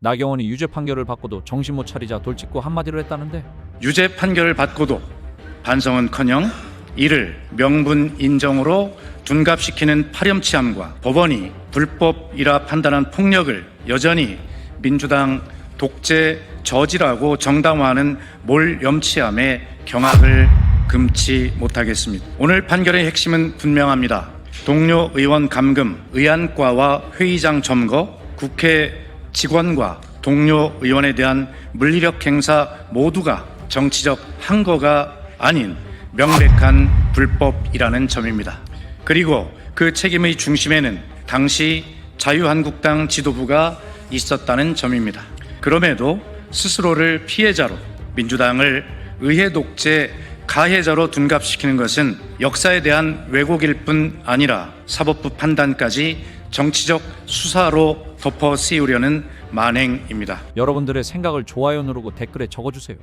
나경원이 유죄 판결을 받고도 정신 못 차리자 돌직구 한마디로 했다는데 유죄 판결을 받고도 반성은커녕 이를 명분 인정으로 둔갑시키는 파렴치함과 법원이 불법이라 판단한 폭력을 여전히 민주당 독재 저지라고 정당화하는 몰염치함에 경악을 금치 못하겠습니다. 오늘 판결의 핵심은 분명합니다. 동료 의원 감금, 의안과와 회의장 점거, 국회 직원과 동료 의원에 대한 물리력 행사 모두가 정치적 항거가 아닌 명백한 불법이라는 점입니다. 그리고 그 책임의 중심에는 당시 자유한국당 지도부가 있었다는 점입니다. 그럼에도 스스로를 피해자로 민주당을 의회 독재 가해자로 둔갑시키는 것은 역사에 대한 왜곡일 뿐 아니라 사법부 판단까지 정치적 수사로 덮어 씌우려는 만행입니다. 여러분들의 생각을 좋아요 누르고 댓글에 적어주세요.